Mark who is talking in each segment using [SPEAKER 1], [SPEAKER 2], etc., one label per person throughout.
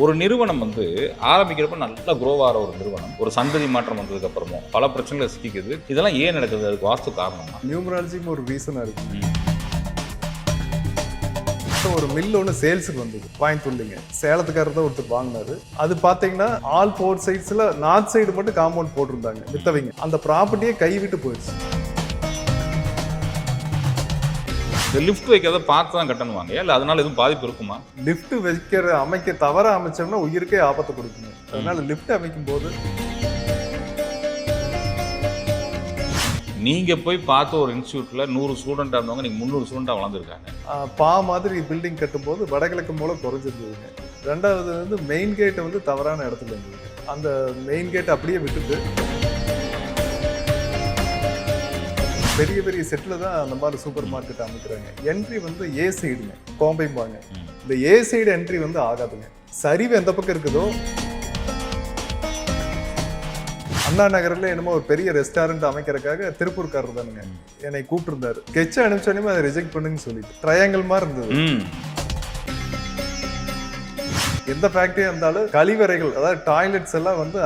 [SPEAKER 1] ஒரு நிறுவனம் வந்து ஆரம்பிக்கிறப்ப நல்லா க்ரோ ஆகிற ஒரு நிறுவனம். ஒரு சந்ததி மாற்றம் வந்ததுக்கு அப்புறமும் பல பிரச்சனைகளை சிக்கிக்குது. இதெல்லாம் ஏன் நடக்குது? அதுக்கு வாஸ்து காரணமா
[SPEAKER 2] நியூமராலஜிக்கும் ஒரு ரீசனாக இருக்கு. ஒரு மில் ஒன்று சேல்ஸுக்கு வந்தது. கோயம்புத்தூர்லிங்க. சேலத்துக்காரர் தான் ஒருத்தர் வாங்கினாரு. அது பார்த்தீங்கன்னா ஆல் ஃபோர் சைட்ஸில் நார்த் சைடு மட்டும் காம்பவுண்ட் போட்டிருந்தாங்க. வித்தவைங்க. அந்த ப்ராப்பர்ட்டியே கைவிட்டு போயிடுச்சு.
[SPEAKER 1] இந்த லிஃப்ட் வைக்கிறத பார்த்து தான் கட்டணுவாங்க இல்லை அதனால எதுவும் பாதிப்பு இருக்குமா?
[SPEAKER 2] லிஃப்ட் வைக்கிற அமைக்க தவற அமைச்சோம்னா உயிருக்கே ஆபத்து கொடுக்குங்க. அதனால லிஃப்ட் அமைக்கும் போது
[SPEAKER 1] நீங்க போய் பார்த்த ஒரு இன்ஸ்டியூட்ல நூறு ஸ்டூடெண்டா இருந்தவங்க நீங்க முந்நூறு ஸ்டூடெண்டா வளர்ந்துருக்காங்க.
[SPEAKER 2] பா மாதிரி பில்டிங் கட்டும்போது வடகிழக்கு மூலம் குறைஞ்சிருந்ததுங்க. ரெண்டாவது வந்து மெயின் கேட்டை வந்து தவறான இடத்துல இருந்தது அந்த மெயின் கேட் அப்படியே விட்டுட்டு பெரிய பெரிய செட்டில் தான் அந்த மாதிரி சூப்பர் மார்க்கெட் அமைக்கிறாங்க. என்ட்ரி வந்து ஏ சைடுங்க கோம்பைம்பாங்க. இந்த ஏ சைடு என்ட்ரி வந்து ஆகாதுங்க. சரிவு எந்த பக்கம் இருக்குதோ? அண்ணா நகரில் என்னமோ ஒரு பெரிய ரெஸ்டாரண்ட் அமைக்கிறதுக்காக திருப்பூர்காரர் தானுங்க. என்னை கூப்பிட்டுருந்தாரு. கெச்ச அனுப்பிச்சோன்னே அதை ரிஜெக்ட் பண்ணுன்னு சொல்லிட்டு. ட்ரையாங்கிள் மாதிரி இருந்தது. எந்த ஃபேக்டரியா இருந்தாலும் கழிவறைகள் அதாவது டாய்லெட்ஸ் எல்லாம் வந்து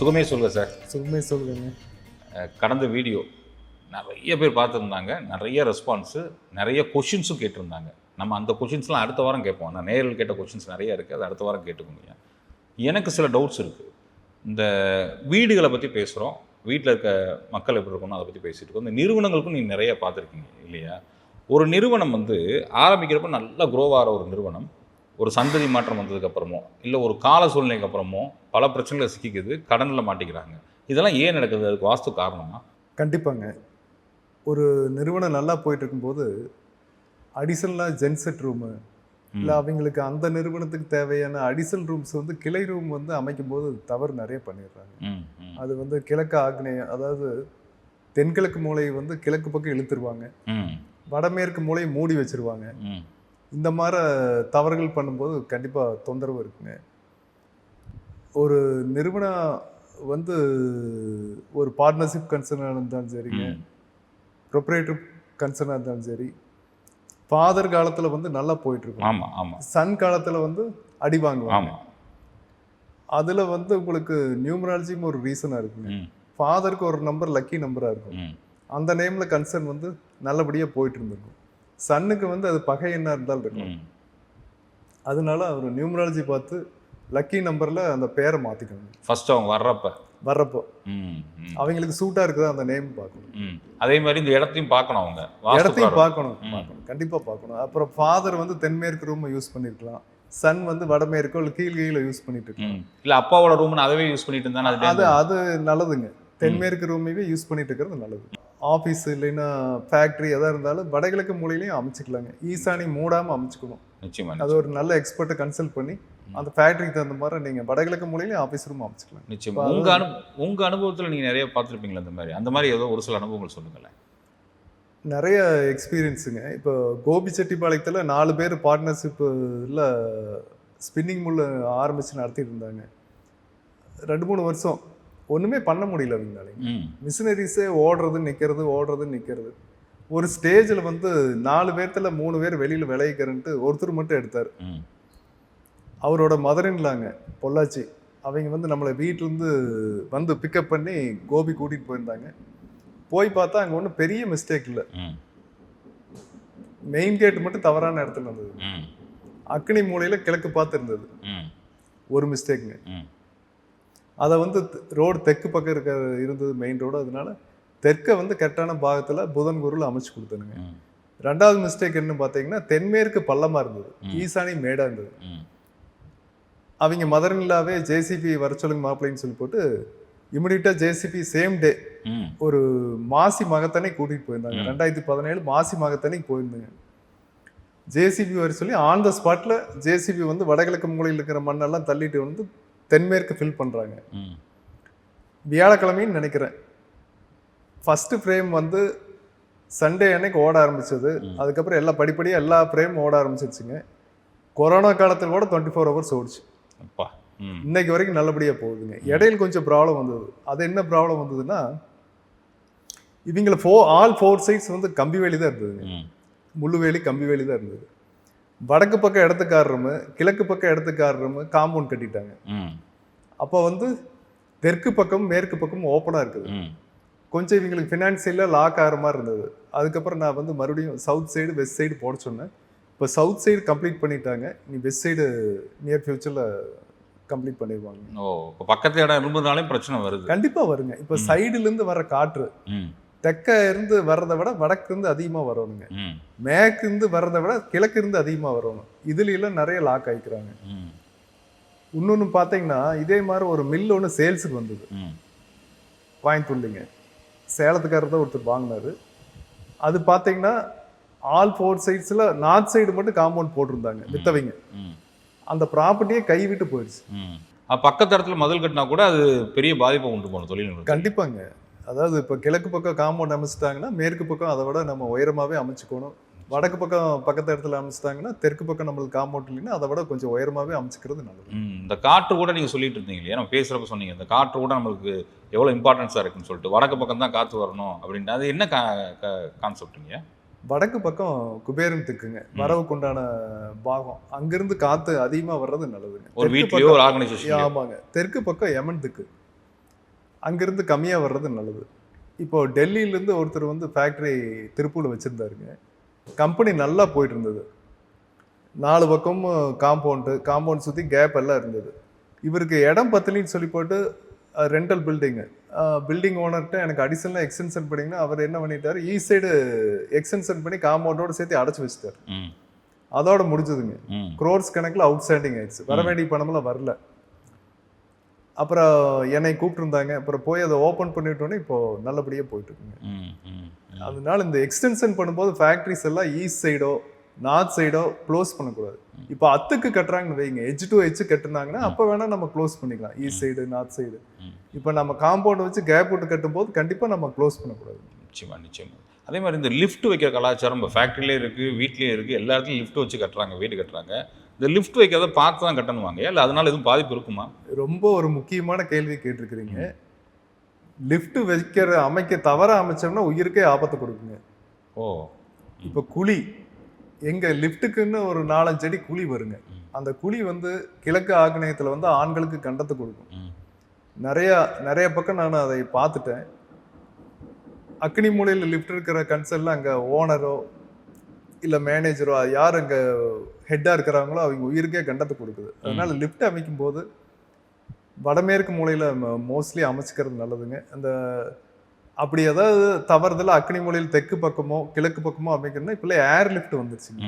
[SPEAKER 1] சுகமே சொல்லுங்க சார்.
[SPEAKER 2] சும்மே சொல்லுங்க
[SPEAKER 1] கடந்த வீடியோ நிறைய பேர் பார்த்துருந்தாங்க நிறைய ரெஸ்பான்ஸு நிறைய கொஷின்ஸும் கேட்டிருந்தாங்க. நம்ம அந்த கொஷின்ஸ்லாம் அடுத்த வாரம் கேட்போம். நான் நேரில் கேட்ட கொஷின்ஸ் நிறைய இருக்குது அது அடுத்த வாரம் கேட்டுக்கோங்க எனக்கு சில டவுட்ஸ் இருக்குது இந்த வீடுகளை பற்றி பேசுகிறோம் வீட்டில் இருக்க மக்கள் எப்படி இருக்கணும் அதை பற்றி பேசிட்டு இருக்கோம். இந்த நிறுவனங்களுக்கும் நீங்கள் நிறைய பார்த்துருக்கீங்க இல்லையா? ஒரு நிறுவனம் வந்து ஆரம்பிக்கிறப்ப நல்லா க்ரோ ஆகிற ஒரு நிறுவனம் ஒரு சந்ததி மாற்றம் வந்ததுக்கு அப்புறமோ இல்லை ஒரு கால சூழ்நிலைக்கு அப்புறமோ பல பிரச்சனைகளை சிக்கிக்குது கடனில் மாட்டிக்கிறாங்க. இதெல்லாம் ஏன் நடக்குது? அதுக்கு வாஸ்து காரணமா?
[SPEAKER 2] கண்டிப்பாங்க. ஒரு நிறுவனம் நல்லா போயிட்டு இருக்கும்போது அடிஷனலாக ஜென்செட் ரூமு இல்லை அவங்களுக்கு அந்த நிறுவனத்துக்கு தேவையான அடிஷனல் ரூம்ஸ் வந்து கிளை ரூம் வந்து அமைக்கும் போது தவறு நிறைய பண்ணிடுறாங்க. அது வந்து கிழக்கு ஆக்னேய அதாவது தென்கிழக்கு மூலையை வந்து கிழக்கு பக்கம் இழுத்துருவாங்க. வடமேற்கு மூலையை மூடி வச்சிருவாங்க. இந்த மாதிரி தவறுகள் பண்ணும்போது கண்டிப்பாக தொந்தரவு இருக்குங்க. ஒரு நிறுவனம் வந்து ஒரு பார்ட்னர்ஷிப் கன்சர்னாக இருந்தாலும் சரிங்க. ப்ரொப்ரேட்டர் கன்சர்னாக இருந்தாலும் சரி ஃபாதர் காலத்தில் வந்து நல்லா போயிட்டு இருக்கும்
[SPEAKER 1] ஆமா ஆமா.
[SPEAKER 2] சன் காலத்தில் வந்து அடி வாங்குவாங்க.
[SPEAKER 1] ஆமா.
[SPEAKER 2] அதில் வந்து உங்களுக்கு நியூமராலஜியும் ஒரு ரீசனாக இருக்குங்க. ஃபாதருக்கு ஒரு நம்பர் லக்கி நம்பராக இருக்கும். அந்த நேமில் கன்சர்ன் வந்து நல்லபடியாக போயிட்டு இருந்திருக்கும் சன்னுக்கு வந்து அது பகை என்ன இருந்தாலும் இருக்கும் அதனால அவர் நியூமராலஜி பார்த்து லக்கி நம்பரில் அந்த பேரை மாற்றிக்கணும்
[SPEAKER 1] ஃபர்ஸ்ட் அவங்க வர்றப்ப.
[SPEAKER 2] வர்றப்போ. அவங்களுக்கு சூட்டாக இருக்குதா அந்த நேம் பார்க்கணும்.
[SPEAKER 1] அதே மாதிரி இந்த இடத்தையும் பார்க்கணும் அவங்க.
[SPEAKER 2] இடத்தையும். பார்க்கணும். பார்க்கணும். கண்டிப்பாக பார்க்கணும். அப்புறம் ஃபாதர் வந்து தென்மேற்கு ரூமை யூஸ் பண்ணியிருக்கலாம் சன் வந்து வடமேற்கோ இல்லை கீழ்கையில் யூஸ் பண்ணிட்டு இருக்கலாம்
[SPEAKER 1] ம். இல்ல அப்பாவோட ரூம்னு அதவே யூஸ் பண்ணிட்டு இருந்தானே அது
[SPEAKER 2] அது அது நல்லதுங்க. தென்மேற்கு ரூமையே யூஸ் பண்ணிட்டு இருக்கிறது நல்லது. ஆஃபீஸ் இல்லைன்னா ஃபேக்ட்ரி எதாக இருந்தாலும் வடகிழக்கு மூலையிலையும் அமைச்சுக்கலாங்க. ஈசானி மூடாமல் அமைச்சுக்கணும்.
[SPEAKER 1] நிச்சயமா
[SPEAKER 2] அது ஒரு நல்ல எக்ஸ்பர்ட்டை கன்சல்ட் பண்ணி அந்த ஃபேக்ட்ரிக்கு தகுந்த மாதிரி நீங்கள் வடகிழக்கு மூலையிலையும் ஆஃபீஸ் ரூம் அமைச்சுக்கலாம்.
[SPEAKER 1] நிச்சயமா. உங்க அனு உங்க அனுபவத்துல நீங்க நிறைய பார்த்துருப்பீங்களா இந்த மாதிரி? அந்த மாதிரி ஏதோ ஒரு சில அனுபவங்கள் சொல்லுங்களேன்.
[SPEAKER 2] நிறைய எக்ஸ்பீரியன்ஸுங்க இப்போ கோபிச்செட்டிப்பாளையத்தில் நாலு பேர் பார்ட்னர்ஷிப்பில் ஸ்பின்னிங் முள்ள ஆரம்பித்து நடத்திட்டு இருந்தாங்க ரெண்டு மூணு வருஷம். ஒன்றுமே பண்ண முடியல அவங்களால. மிஷினரிஸே ஓடுறது நிற்கிறது ஓடுறது நிற்கிறது ஒரு ஸ்டேஜில் வந்து நாலு பேர்த்தில் மூணு பேர் வெளியில் விளைவிக்கிறன்ட்டு ஒருத்தர் மட்டும் எடுத்தார். அவரோட மதரின்லாங்க பொள்ளாச்சி. அவங்க வந்து நம்மளை வீட்டிலேருந்து வந்து பிக்கப் பண்ணி கோபி கூட்டிகிட்டு போயிருந்தாங்க. போய் பார்த்தா அங்கே ஒன்றும் பெரிய மிஸ்டேக் இல்லை. மெயின் கேட் மட்டும் தவறான இடத்துல இருந்தது. அக்னி மூலையில் கிழக்கு பார்த்து இருந்தது. ஒரு மிஸ்டேக்குங்க அதை வந்து ரோடு தெற்கு பக்கம் இருக்க இருந்தது மெயின் ரோடு அதனால தெற்கை வந்து கரெக்டான பாகத்தில் புதன் குருள் அமைச்சு கொடுத்தனுங்க. ரெண்டாவது மிஸ்டேக் என்ன பார்த்தீங்கன்னா தென்மேற்கு பள்ளமாக இருந்தது. ஈசானி மேடாக இருந்தது. அவங்க மதர்னில்லாவே ஜேசிபி வர சொல்லுங்க மாப்பிள்ளைன்னு சொல்லி போட்டு இமிடியட்டாக ஜேசிபி சேம் டே ஒரு மாசி மகத்தனை கூட்டிகிட்டு போயிருந்தாங்க. ரெண்டாயிரத்தி பதினேழு மாசி மகத்தனைக்கு போயிருந்தாங்க. ஜேசிபி வர சொல்லி ஆன் த ஸ்பாட்டில் ஜேசிபி வந்து வடகிழக்கு மூலையில் இருக்கிற மண்ணெல்லாம் தள்ளிட்டு வந்து தென்மேற்கு ஃபில் பண்ணுறாங்க வியாழக்கிழமைன்னு நினைக்கிறேன். ஃபஸ்ட்டு ஃப்ரேம் வந்து சண்டே அன்னைக்கு ஓட ஆரம்பிச்சது. அதுக்கப்புறம் எல்லா படிப்படியாக எல்லா ஃப்ரேம் ஓட ஆரம்பிச்சிருச்சுங்க. கொரோனா காலத்தில் கூட டுவெண்ட்டி ஃபோர் ஹவர்ஸ் ஓடிச்சு.
[SPEAKER 1] அப்பா
[SPEAKER 2] இன்னைக்கு வரைக்கும் நல்லபடியாக போகுதுங்க. இடையில கொஞ்சம் ப்ராப்ளம் வந்தது. அது என்ன ப்ராப்ளம் வந்ததுன்னா இவங்கள ஃபோ ஆல் ஃபோர் சைட்ஸ் வந்து கம்பி வேலி தான் இருந்ததுங்க முள்ளுவேலி கம்பிவேலி தான் இருந்தது. வடக்கு பக்கம் இடத்துக்காரரும் கிழக்கு பக்கம் இடத்துக்காரரும் காம்பவுண்ட் கட்டிட்டாங்க. அப்போ வந்து தெற்கு பக்கம் மேற்கு பக்கம் ஓப்பனாக இருக்குது. கொஞ்சம் இவங்களுக்கு ஃபினான்சியலாக லாக் ஆகிற மாதிரி இருந்தது. அதுக்கப்புறம் நான் வந்து மறுபடியும் சவுத் சைடு வெஸ்ட் சைடு போட சொன்னேன். இப்போ சவுத் சைடு கம்ப்ளீட் பண்ணிட்டாங்க. நீ வெஸ்ட் சைடு நியர் ஃபியூச்சரில் கம்ப்ளீட் பண்ணிடுவாங்க.
[SPEAKER 1] ஓ இப்போ பக்கத்து இடம் இருந்ததுனாலே பிரச்சனை வருது.
[SPEAKER 2] கண்டிப்பாக வருங்க. இப்போ. சைடுலேருந்து வர காற்று
[SPEAKER 1] ம்.
[SPEAKER 2] தெற்க இருந்து வர்றதை விட வடக்கு இருந்து அதிகமாக வரணுங்க மேற்கு இருந்து வர்றதை விட கிழக்கு இருந்து அதிகமாக வரணும் இதுல எல்லாம் நிறைய லாக் ஆயிக்கிறாங்க.
[SPEAKER 1] ம்.
[SPEAKER 2] இன்னொன்று பார்த்தீங்கன்னா இதே மாதிரி ஒரு மில் ஒன்று சேல்ஸுக்கு வந்தது. கோயம்புத்தூர்லிங்க சேலத்துக்காரர் தான் ஒருத்தர் வாங்கினாரு. அது பார்த்தீங்கன்னா ஆல் ஃபோர் சைட்ஸில் நார்த் சைடு மட்டும் காம்பவுண்ட் போட்டிருந்தாங்க வித்தவைங்க. அந்த ப்ராப்பர்ட்டியே கைவிட்டு போயிடுச்சு.
[SPEAKER 1] பக்கத்து இடத்துல மதில் கட்டினா கூட அது பெரிய பாதிப்பை உண்டு போகணும் தொழில்
[SPEAKER 2] கண்டிப்பாங்க. அதாவது இப்போ கிழக்கு பக்கம் காம்பவுண்ட் அமைச்சிட்டாங்கன்னா மேற்கு பக்கம் அதை விட நம்ம உயரமாகவே அமைச்சுக்கணும். வடக்கு பக்கம் பக்கத்து இடத்துல அமைச்சிட்டாங்கன்னா தெற்கு பக்கம் நம்மளுக்கு காம்பவுண்ட் இல்லைன்னா அதை விட கொஞ்சம் உயரமாகவே அமைச்சிக்கிறது நல்லது.
[SPEAKER 1] இந்த காற்று கூட நீங்க சொல்லிட்டு இருந்தீங்க இல்லையா? நம்ம பேசுறப்ப சொன்னீங்க இந்த காற்று கூட நம்மளுக்கு எவ்வளவு இம்பார்ட்டன்ஸா இருக்குன்னு சொல்லிட்டு. வடக்கு பக்கம் தான் காற்று வரணும் அப்படின்ட்டு. அது என்ன கான்செப்ட்டுங்க
[SPEAKER 2] வடக்கு பக்கம் குபேரன் திக்குங்க. வரவுக்கு உண்டான பாகம். அங்கிருந்து காத்து அதிகமா வர்றது நல்லதுங்க
[SPEAKER 1] ஒரு வீட்லயோ ஒரு ஆர்கனைசேஷன்
[SPEAKER 2] ஆமாங்க. தெற்கு பக்கம் யமன் திக்கு. அங்கிருந்து கம்மியா வர்றது நல்லது. இப்போ டெல்லியில இருந்து ஒருத்தர் வந்து ஃபேக்டரி திருப்பூர்ல வச்சிருந்தாருங்க. கம்பெனி நல்லா போயிட்டு இருந்தது நாலு பக்கமும் காம்பவுண்டு காம்பவுண்ட் சுத்தி கேப் எல்லாம் இருந்தது. இவருக்கு இடம் பத்தலின்னு சொல்லி போட்டு ரெண்டல் பில்டிங்கு பில்டிங் ஓனர்கிட்ட எனக்கு அடிஷனலாக எக்ஸ்டென்ஷன் பண்ணிங்கன்னா அவர் என்ன பண்ணிட்டாரு ஈஸ்ட் சைடு எக்ஸ்டென்ஷன் பண்ணி காம்பவுண்டோட சேர்த்து அடைச்சி வச்சிட்டாரு. அதோட முடிஞ்சதுங்க. க்ரோர்ஸ் கணக்கில் அவுட் ஸ்டாண்டிங் ஆயிடுச்சு. வர. வேண்டிய பணமெல்லாம் வரல. அப்புறம் என்னை கூப்பிட்டுருந்தாங்க. அப்புறம் போய் அதை ஓப்பன் பண்ணிட்டோன்னே இப்போ நல்லபடியாக போயிட்டு இருக்குங்க
[SPEAKER 1] ம் ம் ம்.
[SPEAKER 2] அதனால இந்த எக்ஸ்டென்ஷன் பண்ணும்போது ஃபேக்ட்ரிஸ் எல்லாம் ஈஸ்ட் சைடோ நார்த் சைடோ க்ளோஸ் பண்ணக்கூடாது. இப்போ அத்துக்கு கட்டுறாங்கன்னு வைங்க. எஜ் டு எஜ் கட்டுனாங்கன்னா அப்போ வேணா நம்ம க்ளோஸ் பண்ணிக்கலாம். East side north side. இப்போ நம்ம காம்பவுண்ட் வச்சு கேப் விட்டு கட்டும்போது கண்டிப்பாக நம்ம க்ளோஸ் பண்ணக்கூடாது.
[SPEAKER 1] நிச்சயமா நிச்சயமா. அதே மாதிரி இந்த லிஃப்ட் வைக்கிற கலாச்சாரம் இப்போ ஃபேக்ட்ரிலே இருக்கு வீட்லயே இருக்கு. எல்லா இடத்துலையும் லிஃப்ட் வச்சு கட்டுறாங்க வீடு கட்டுறாங்க. இந்த லிஃப்ட் வைக்கிறத பார்த்து தான் கட்டணுவாங்க இல்லை அதனால எதுவும் பாதிப்பு இருக்குமா?
[SPEAKER 2] ரொம்ப ஒரு முக்கியமான கேள்வி கேட்டிருக்கிறீங்க. லிஃப்ட் வைக்கிற அமைக்க தவற அமைச்சோம்னா உயிருக்கே ஆபத்து கொடுக்குங்க.
[SPEAKER 1] ஓ.
[SPEAKER 2] இப்போ குழி எங்க லிஃப்ட்டுக்குன்னு ஒரு நாலஞ்சு அடி குழி வருங்க. அந்த குழி வந்து கிழக்கு ஆக்னேயத்தில் வந்து ஆண்களுக்கு கண்டத்தை கொடுக்கும். நிறைய நிறைய பக்கம் நான் அதை பார்த்துட்டேன். அக்னி மூலையில் லிஃப்ட் இருக்கிற கன்சர்னில் அங்கே ஓனரோ இல்லை மேனேஜரோ யார் அங்கே ஹெட்டாக இருக்கிறாங்களோ அவங்க உயிருக்கே கண்டத்தை கொடுக்குது. அதனால லிஃப்ட் அமைக்கும் போது வடமேற்கு மூலையில் மோஸ்ட்லி அமைச்சிக்கிறது நல்லதுங்க. அந்த அப்படி ஏதாவது தவறுதல அக்னி மூலையில் தெற்கு பக்கமோ கிழக்கு பக்கமோ அமைக்கணும்னா இப்போல்லாம் ஏர் லிஃப்ட் வந்துருச்சுங்க.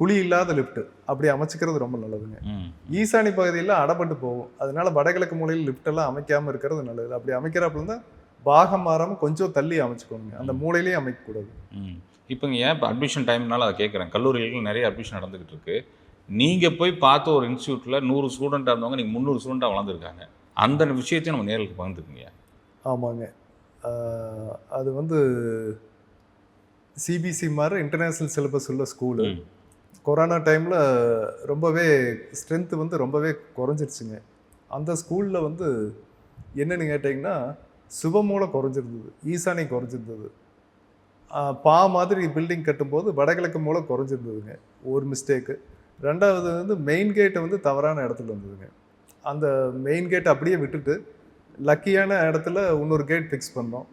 [SPEAKER 2] குழி இல்லாத லிஃப்ட் அப்படி அமைச்சிக்கிறது ரொம்ப நல்லதுங்க. ஈசானி பகுதியில் அடப்பட்டு போகும். அதனால வடகிழக்கு மூலையில் லிஃப்ட் எல்லாம் அமைக்காம இருக்கிறது நல்லது. அப்படி அமைக்கிறாப்புல இருந்தா பாகம் மாறாம கொஞ்சம் தள்ளி அமைச்சுக்கோங்க. அந்த மூலையிலேயே அமைக்கக்கூடாது.
[SPEAKER 1] ம். இப்போங்க ஏன் இப்போ அட்மிஷன் டைம்னால அதை கேட்குறேன். கல்லூரிகளுக்கு நிறைய அட்மிஷன் நடந்துகிட்டு இருக்கு. நீங்கள் போய் பார்த்த ஒரு இன்ஸ்டியூட்டில் நூறு ஸ்டூடெண்ட்டாக இருந்தவங்க நீங்கள் முந்நூறு ஸ்டூடெண்ட்டாக வளர்ந்துருக்காங்க. அந்த விஷயத்தையும் நம்ம நேரில் பகிர்ந்துக்குங்க.
[SPEAKER 2] ஆமாங்க. அது வந்து சிபிசி மாதிரி இன்டர்நேஷ்னல் சிலபஸ் உள்ள ஸ்கூலு கொரோனா டைமில் ரொம்பவே ஸ்ட்ரென்த்து வந்து ரொம்பவே குறைஞ்சிருச்சுங்க. அந்த ஸ்கூலில் வந்து என்னன்னு கேட்டிங்கன்னா சுபமூலம் குறைஞ்சிருந்தது ஈசானி குறைஞ்சிருந்தது. பா மாதிரி பில்டிங் கட்டும்போது வடகிழக்கு மூலம் குறைஞ்சிருந்ததுங்க ஒரு மிஸ்டேக்கு ரெண்டாவது வந்து மெயின் கேட்டை வந்து தவறான இடத்துல இருந்ததுங்க. அந்த மெயின் கேட் அப்படியே விட்டுட்டு லக்கியான இடத்துல இன்னொரு கேட் ஃபிக்ஸ் பண்ணோம்.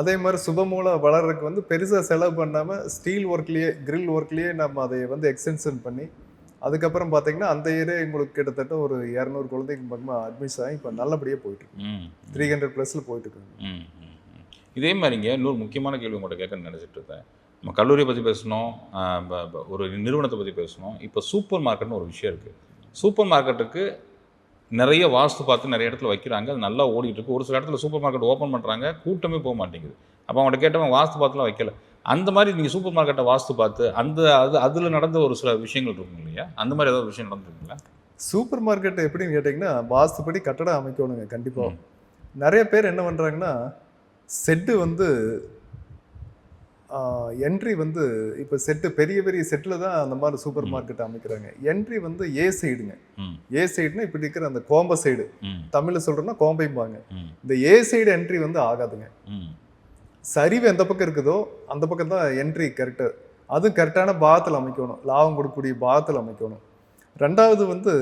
[SPEAKER 2] அதே மாதிரி சுபமூலம் வளர்றதுக்கு வந்து பெருசாக செலவு பண்ணாமல் ஸ்டீல் ஒர்க்லேயே கிரில் ஒர்க்லேயே நம்ம அதை வந்து எக்ஸ்டென்ஷன் பண்ணி அதுக்கப்புறம் பார்த்தீங்கன்னா அந்த ஏரியா எங்களுக்கு கிட்டத்தட்ட ஒரு இரநூறு குழந்தைங்க பக்கமாக அட்மிஷன் ஆகி இப்போ நல்லபடியாக போயிட்டு இருக்கு.
[SPEAKER 1] ம்
[SPEAKER 2] த்ரீ ஹண்ட்ரட் ப்ளஸில் போயிட்டு இருக்காங்க
[SPEAKER 1] ம், ம், ம். இதே மாதிரிங்க இன்னொரு முக்கியமான கேள்வி உங்கள்கிட்ட கேட்க நினச்சிட்டு இருக்கேன் நம்ம கல்லூரியை பற்றி பேசணும் ஒரு நிறுவனத்தை பற்றி பேசணும். இப்போ சூப்பர் மார்க்கெட்னு ஒரு விஷயம் இருக்குது சூப்பர் மார்க்கெட்டுக்கு நிறைய வாஸ்து பார்த்து நிறைய இடத்துல வைக்கிறாங்க. அது நல்லா ஓடிட்டு இருக்கு. ஒரு சில இடத்துல சூப்பர் மார்க்கெட் ஓப்பன் பண்ணுறாங்க கூட்டமே போக மாட்டேங்குது. அப்போ அவங்கள்ட்ட கேட்டவங்க வாஸ்து பார்த்துலாம் வைக்கல. அந்த மாதிரி நீங்கள் சூப்பர் மார்க்கெட்டை வாஸ்து பார்த்து அந்த அது அதில் நடந்த ஒரு சில விஷயங்கள் இருக்கும் இல்லையா? அந்த மாதிரி ஏதாவது விஷயம் நடந்திருக்குங்களா?
[SPEAKER 2] சூப்பர் மார்க்கெட் எப்படின்னு கேட்டிங்கன்னா வாஸ்துப்படி கட்டடம் அமைக்கணுங்க கண்டிப்பாக. நிறைய பேர் என்ன பண்ணுறாங்கன்னா செட்டு வந்து என்ட்ரி வந்து இப்போ செட்டு பெரிய பெரிய செட்டில் தான் அந்த மாதிரி சூப்பர். மார்க்கெட் அமைக்கிறாங்க. என்ட்ரி வந்து ஏ சைடுங்க ஏ சைடுனா இப்படி இருக்கிற அந்த கோம்ப சைடு தமிழில் சொல்கிறோன்னா கோம்பைம்பாங்க. இந்த ஏ சைடு என்ட்ரி வந்து ஆகாதுங்க. சரிவு எந்த பக்கம் இருக்குதோ அந்த பக்கம் தான் என்ட்ரி கரெக்டு அதுவும் கரெக்டான பாகத்தில் அமைக்கணும். லாபம் கொடுக்கக்கூடிய பாகத்தில் அமைக்கணும். ரெண்டாவது வந்து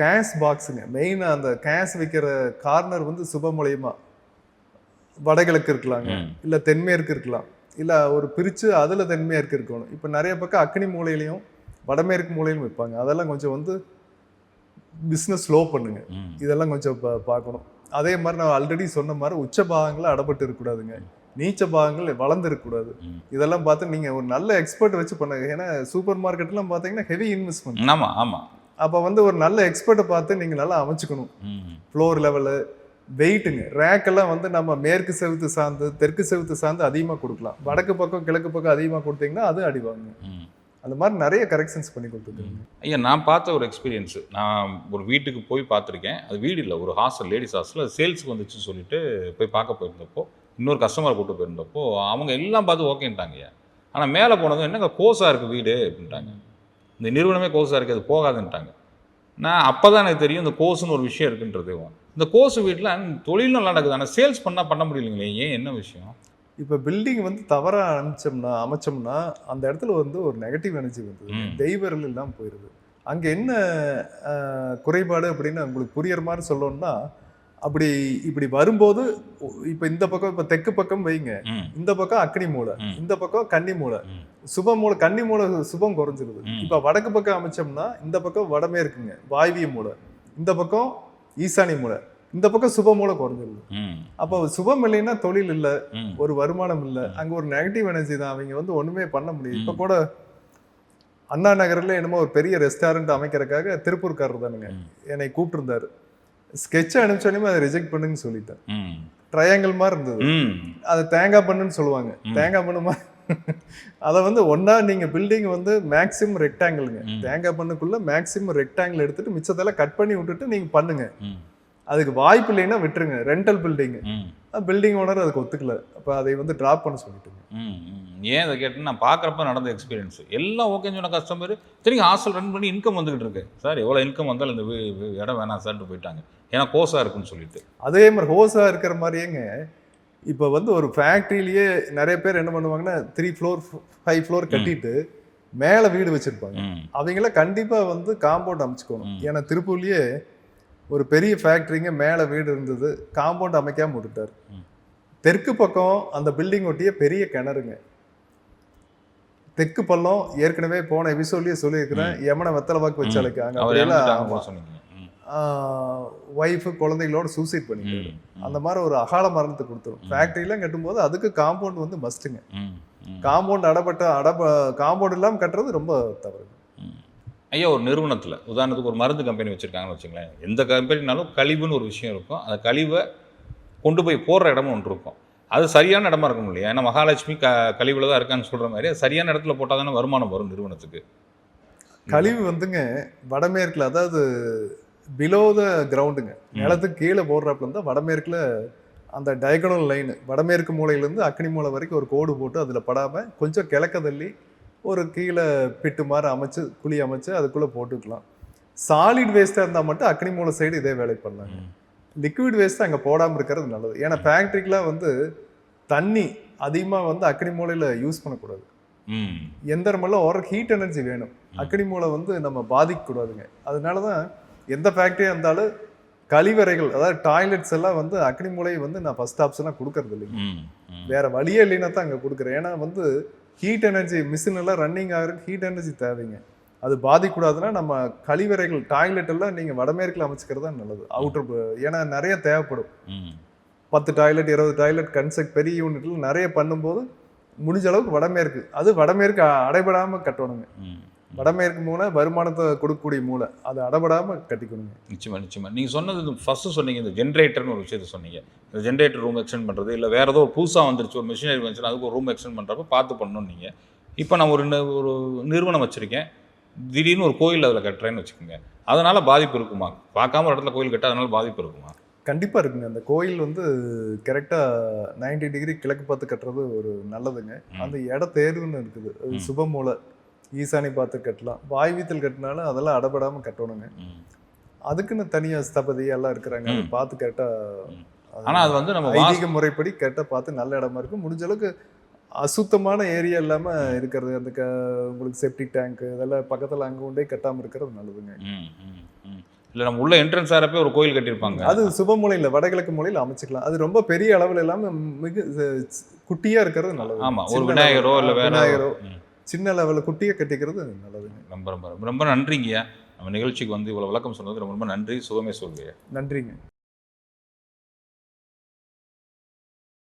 [SPEAKER 2] கேஷ் பாக்ஸுங்க மெயினாக அந்த கேஷ் வைக்கிற கார்னர் வந்து சுபமுலையமா வடகிழக்கு இருக்கலாங்க. இல்லை தென்மேற்கு இருக்கலாம். இல்லை ஒரு பிரித்து அதில் தென்மேற்கு இருக்கணும். இப்போ நிறைய பக்கம் அக்னி மூலையிலையும் வடமேற்கு மூலையிலும் வைப்பாங்க அதெல்லாம் கொஞ்சம் வந்து பிஸ்னஸ் ஸ்லோ பண்ணுங்க. இதெல்லாம் கொஞ்சம் பார்க்கணும். அதே மாதிரி நான் ஆல்ரெடி சொன்ன மாதிரி உச்ச பாகங்கள் அடப்பட்டு இருக்கக்கூடாதுங்க நீச்ச பாகங்கள் வளர்ந்து இருக்கக்கூடாது
[SPEAKER 1] ம்.
[SPEAKER 2] இதெல்லாம் பார்த்து நீங்கள் ஒரு நல்ல எக்ஸ்பர்ட் வச்சு பண்ணுங்க. ஏன்னா சூப்பர் மார்க்கெட்லாம் பார்த்தீங்கன்னா ஹெவி இன்வெஸ்ட்மெண்ட்
[SPEAKER 1] ஆமா ஆமா.
[SPEAKER 2] அப்போ வந்து ஒரு நல்ல எக்ஸ்பர்ட்டை பார்த்து நீங்கள் நல்லா அமைச்சுக்கணும். ஃப்ளோர் லெவலு வெயிட்டுங்க ரேக்கெல்லாம் வந்து நம்ம மேற்கு செவுத்து சார்ந்து தெற்கு செவுத்து சார்ந்து அதிகமாக கொடுக்கலாம். வடக்கு பக்கம் கிழக்கு பக்கம் அதிகமாக கொடுத்தீங்கன்னா அது அடிவாங்க. அந்த மாதிரி நிறைய கரெக்ஷன்ஸ் பண்ணி கொடுத்துருக்காங்க.
[SPEAKER 1] ஐயா நான் பார்த்த ஒரு எக்ஸ்பீரியன்ஸு நான் ஒரு வீட்டுக்கு போய் பார்த்துருக்கேன். அது வீடு இல்லை ஒரு ஹாஸ்டல் லேடிஸ் ஹாஸ்டல் அது சேல்ஸுக்கு வந்துச்சுன்னு சொல்லிட்டு போய் பார்க்க போயிருந்தப்போ இன்னொரு கஸ்டமர் கூட்டு போயிருந்தப்போ அவங்க எல்லாம் பார்த்து ஓகேன்ட்டாங்க. ஆனால் மேலே போனதும் என்னங்க கோஸாக இருக்குது வீடு? அப்படின்ட்டாங்க. இந்த நிறுவனமே கோஸாக இருக்குது அது போகாதுன்ட்டாங்க. நான் அப்போ தான் எனக்கு தெரியும் இந்த கோஸுன்னு ஒரு விஷயம் இருக்குன்றது. இந்த கோஸ் வீட்டில் தொழில் நல்லா நடக்குது. ஆனால் சேல்ஸ் பண்ணால் பண்ண முடியலைங்களே ஏன் என்ன விஷயம்?
[SPEAKER 2] இப்போ பில்டிங் வந்து தவறாக அமைச்சோம்னா அமைச்சோம்னா அந்த இடத்துல வந்து ஒரு நெகட்டிவ் எனர்ஜி வந்தது.
[SPEAKER 1] ம்.
[SPEAKER 2] தெய்வர்கள் எல்லாம் போயிடுது அங்கே என்ன குறைபாடு அப்படின்னு உங்களுக்கு புரியற மாதிரி சொல்லணும்னா அப்படி இப்படி வரும்போது இப்போ இந்த பக்கம் இப்போ தெற்கு பக்கம் வைங்க. இந்த பக்கம் அக்னி மூலை
[SPEAKER 1] ம்.
[SPEAKER 2] இந்த பக்கம் கன்னி மூலை
[SPEAKER 1] ம்.
[SPEAKER 2] சுப மூலை கன்னி மூலை சுபம் குறைஞ்சிருது. இப்போ வடக்கு பக்கம் அமைச்சோம்னா இந்த பக்கம் வடமேற்குங்க வாய்விய மூலை இந்த பக்கம் ஈசானி மூலை இந்த பக்கம் சுப மூலை குறைஞ்சிருது. அப்போ சுபம் இல்லைன்னா தொழில் இல்லை. ஒரு வருமானம் இல்லை. அங்க ஒரு நெகட்டிவ் எனர்ஜி தான். அவங்க வந்து ஒண்ணுமே பண்ண முடியும் இப்போ. கூட அண்ணா நகர்ல என்னமோ ஒரு பெரிய ரெஸ்டாரண்ட் அமைக்கிறதுக்காக திருப்பூர்காரர் தானுங்க. என்னை கூப்பிட்டுருந்தாரு. ஸ்கெட்ச் அனுப்பிச்சோன்னே அதை ரிஜெக்ட் பண்ணுன்னு சொல்லிட்டேன். ட்ரையாங்கிள் மாதிரி இருந்தது. அது தேங்காய் பண்ணுன்னு சொல்லுவாங்க. தேங்காய் பண்ணு மாதிரி அதை வந்து ஒண்ணா நீங்க பில்டிங் வந்து மேக்ஸிமம் ரெக்டாங்கிளுங்க. தேங்காய் பண்ணுக்குள்ள மேக்ஸிமம் ரெக்டாங்கிள் எடுத்துட்டு மிச்சத்தெல்லாம் கட் பண்ணி விட்டுட்டு நீங்க பண்ணுங்க. அதுக்கு வாய்ப்பு இல்லைன்னா விட்டுருங்க. ரெண்டல் பில்டிங்
[SPEAKER 1] ம்.
[SPEAKER 2] பில்டிங் ஓனர் அதுக்கு ஒத்துக்கல. அப்ப அதை வந்து டிராப் பண்ண சொல்லிட்டுங்க.
[SPEAKER 1] ஏன் இதை கேட்டு நான் பார்க்குறப்ப நடந்த எக்ஸ்பீரியன்ஸ் எல்லாம் ஓகேன்னு சொன்ன கஸ்டமர் திரும்பி ஹாஸ்டல் ரன் பண்ணி இன்கம் வந்துகிட்டு இருக்கு. சார் எவ்வளோ இன்கம் வந்தாலும் இந்த இடம் வேணாம் சார்ட்டு போயிட்டாங்க. ஏன்னா கோஸாக இருக்குன்னு சொல்லிட்டு.
[SPEAKER 2] அதே மாதிரி ஹோஸா இருக்கிற மாதிரியேங்க. இப்போ வந்து ஒரு ஃபேக்ட்ரியிலேயே நிறைய பேர் என்ன பண்ணுவாங்கன்னா த்ரீ ஃப்ளோர் ஃபைவ் ஃப்ளோர் கட்டிட்டு மேலே வீடு வச்சிருப்பாங்க.
[SPEAKER 1] ம்.
[SPEAKER 2] அவங்களாம் கண்டிப்பா வந்து காம்பவுண்ட் அமைச்சுக்கணும். ஏன்னா திருப்பூர்லயே ஒரு பெரிய ஃபேக்ட்ரிங்க மேலே வீடு இருந்தது காம்பவுண்ட் அமைக்காம விட்டுட்டார். தெற்கு பக்கம் அந்த பில்டிங் ஒட்டிய பெரிய கிணறுங்க. தெற்கு பள்ளம் ஏற்கனவே போன எபிசோட்லயே சொல்லியிருக்கிறேன். யமனை வெத்தலை வாக்கு வச்சு
[SPEAKER 1] ம்.
[SPEAKER 2] ஒய்ஃபு குழந்தைகளோட சூசைட் பண்ணிட்டாரு.
[SPEAKER 1] ம்,
[SPEAKER 2] அந்த மாதிரி ஒரு அகால மரணத்தை கொடுத்துரும். ஃபேக்ட்ரிலாம் கட்டும்போது அதுக்கு காம்பவுண்ட் வந்து மஸ்ட்டுங்க காம்பவுண்ட் அடப்பட்ட அடப்ப காம்பவுண்ட் இல்லாமல் கட்டுறது ரொம்ப தவறு.
[SPEAKER 1] ஐயா ஒரு நிறுவனத்தில் உதாரணத்துக்கு ஒரு மருந்து கம்பெனி வச்சுருக்காங்கன்னு வச்சுங்களேன் எந்த கம்பெனினாலும் கழிவுன்னு ஒரு விஷயம் இருக்கும். அந்த கழிவை கொண்டு போய் போடுற இடமும் ஒன்று இருக்கும். அது சரியான இடமா இருக்கும் இல்லையா? ஏன்னா மகாலட்சுமி க கழிவுல தான் இருக்கான்னு சொல்கிற மாதிரி சரியான இடத்துல போட்டால் தானே வருமானம் வரும் நிறுவனத்துக்கு.
[SPEAKER 2] கழிவு வந்துங்க வடமேற்குல அதாவது பிலோ த கிரவுண்டுங்க நிலத்துக்கு கீழே போடுறாப்புல இருந்தால் வடமேற்குல அந்த டயகனல் லைன் வடமேற்கு மூலையிலேருந்து அக்னி மூலை வரைக்கும் ஒரு கோடு போட்டு அதில் படாமல் கொஞ்சம் கிழக்க தள்ளி ஒரு கீழே பிட்டு மாதிரி அமைச்சு குழி அமைச்சு அதுக்குள்ளே போட்டுக்கலாம். சாலிட் வேஸ்ட்டாக இருந்தால் மட்டும் அக்னி மூலை சைடு இதே வேலை பண்ணலாங்க
[SPEAKER 1] ம்.
[SPEAKER 2] லிக்விட் வேஸ்ட் அங்கே போடாமல் இருக்கிறது நல்லது. ஏன்னா ஃபேக்ட்ரிக்கெலாம் வந்து தண்ணி அதிகமாக வந்து அக்னி மூலையில் யூஸ் பண்ணக்கூடாது. எந்திரமெல்லாம் ஒரு ஹீட் எனர்ஜி வேணும் அக்னி மூலை வந்து நம்ம பாதிக்கக்கூடாதுங்க. அதனால தான் எந்த ஃபேக்ட்ரியாக இருந்தாலும் கழிவறைகள் அதாவது டாய்லெட்ஸ் எல்லாம் வந்து அக்னி மூலை வந்து நான் ஃபர்ஸ்ட் ஆப்ஷனாக கொடுக்கறது இல்லைங்க. வேற வழியே இல்லைன்னா தான் அங்கே கொடுக்குறேன். ஏன்னா வந்து ஹீட் எனர்ஜி மிஷின் எல்லாம் ரன்னிங் ஆகிறதுக்கு ஹீட் எனர்ஜி தேவைங்க. அது பாதிக்கூடாதுன்னா நம்ம கழிவறைகள் டாய்லெட் எல்லாம் நீங்கள் வடமேற்கில் அமைச்சுக்கிறது தான் நல்லது. அவுட்டர் ஏன்னா நிறைய தேவைப்படும். பத்து டாய்லெட் இருபது டாய்லெட் கன்ஸ்ட்ரக்ட் பெரிய யூனிட்ல நிறைய பண்ணும்போது முடிஞ்ச அளவுக்கு வடமேற்கு அது வடமேற்கு அடைபடாமல் கட்டணுங்க. வடமேற்கு மூலை வருமானத்தை கொடுக்கக்கூடிய மூலை அது அடைபடாமல் கட்டிக்கணுங்க.
[SPEAKER 1] நிச்சயமா நிச்சயமா. நீங்கள் சொன்னது ஃபஸ்ட்டு சொன்னீங்க இந்த ஜென்ரேட்டர்னு ஒரு விஷயத்தை சொன்னீங்க. இந்த ஜென்ரேட்டர் ரூம் எக்ஸ்டெண்ட் பண்ணுறது இல்லை வேறு ஏதோ ஒரு புதுசாக வந்துருச்சு ஒரு மிஷினரி வந்துச்சு அதுக்கு ஒரு ரூம் எக்ஸ்டெண்ட் பண்ணுறப்ப பார்த்து பண்ணணும் நீங்கள் இப்போ நான் ஒரு ஒரு நிறுவனம் வச்சுருக்கேன். திடீர்னு ஒரு கோயில் அதில் கட்டுறேன்னு வச்சுக்கோங்க. அதனால் பாதிப்பு இருக்குமா? பார்க்காம ஒரு இடத்துல கோயில் கட்ட அதனால பாதிப்பு இருக்குமா?
[SPEAKER 2] கண்டிப்பாக இருக்குங்க. அந்த கோயில் வந்து கரெக்டாக 90 டிகிரி கிழக்கு பார்த்து கட்டுறது ஒரு நல்லதுங்க. அந்த இட தேர்வுன்னு இருக்குது. அது
[SPEAKER 1] ம்.
[SPEAKER 2] சுப மூலை ஈசானி பார்த்து கட்டலாம். வாய்வீத்தல் கட்டினாலும் அதெல்லாம் அடைபடாமல் கட்டணுங்க. அதுக்குன்னு தனியாக ஸ்தபதி எல்லாம் இருக்கிறாங்க. அதை. பார்த்து கரெக்டாக
[SPEAKER 1] அது வந்து நம்ம
[SPEAKER 2] ஐதீக முறைப்படி கெட்ட பார்த்து நல்ல இடமா இருக்கும். முடிஞ்ச அளவுக்கு அசுத்தமான ஏரியா இல்லாம இருக்கிறது. அந்த க உங்களுக்கு செப்டிக் டேங்க் இதெல்லாம் பக்கத்துல அங்க கொண்டே கட்டாம இருக்கிறது நல்லதுங்க.
[SPEAKER 1] இல்ல நம்ம உள்ள என்ட்ரன்ஸ் ஆறப்பே ஒரு கோயில் கட்டியிருப்பாங்க.
[SPEAKER 2] அது சுப மூலையில் வடகிழக்கு மூலையில் அமைச்சுக்கலாம். அது ரொம்ப பெரிய அளவில் இல்லாம மிக அஹ், குட்டியா இருக்கிறது நல்லது.
[SPEAKER 1] ஆமா ஒரு விநாயகரோ இல்ல
[SPEAKER 2] விநாயகரோ. சின்ன லெவலில் குட்டியா கட்டிக்கிறது நல்லதுங்க
[SPEAKER 1] ரொம்ப ரொம்ப ரொம்ப ரொம்ப நன்றிங்கய்யா. நம்ம நிகழ்ச்சிக்கு வந்து இவ்வளவு விளக்கம் சொன்னது ரொம்ப ரொம்ப நன்றி. சுகமே சொல்லுங்க
[SPEAKER 2] நன்றிங்க.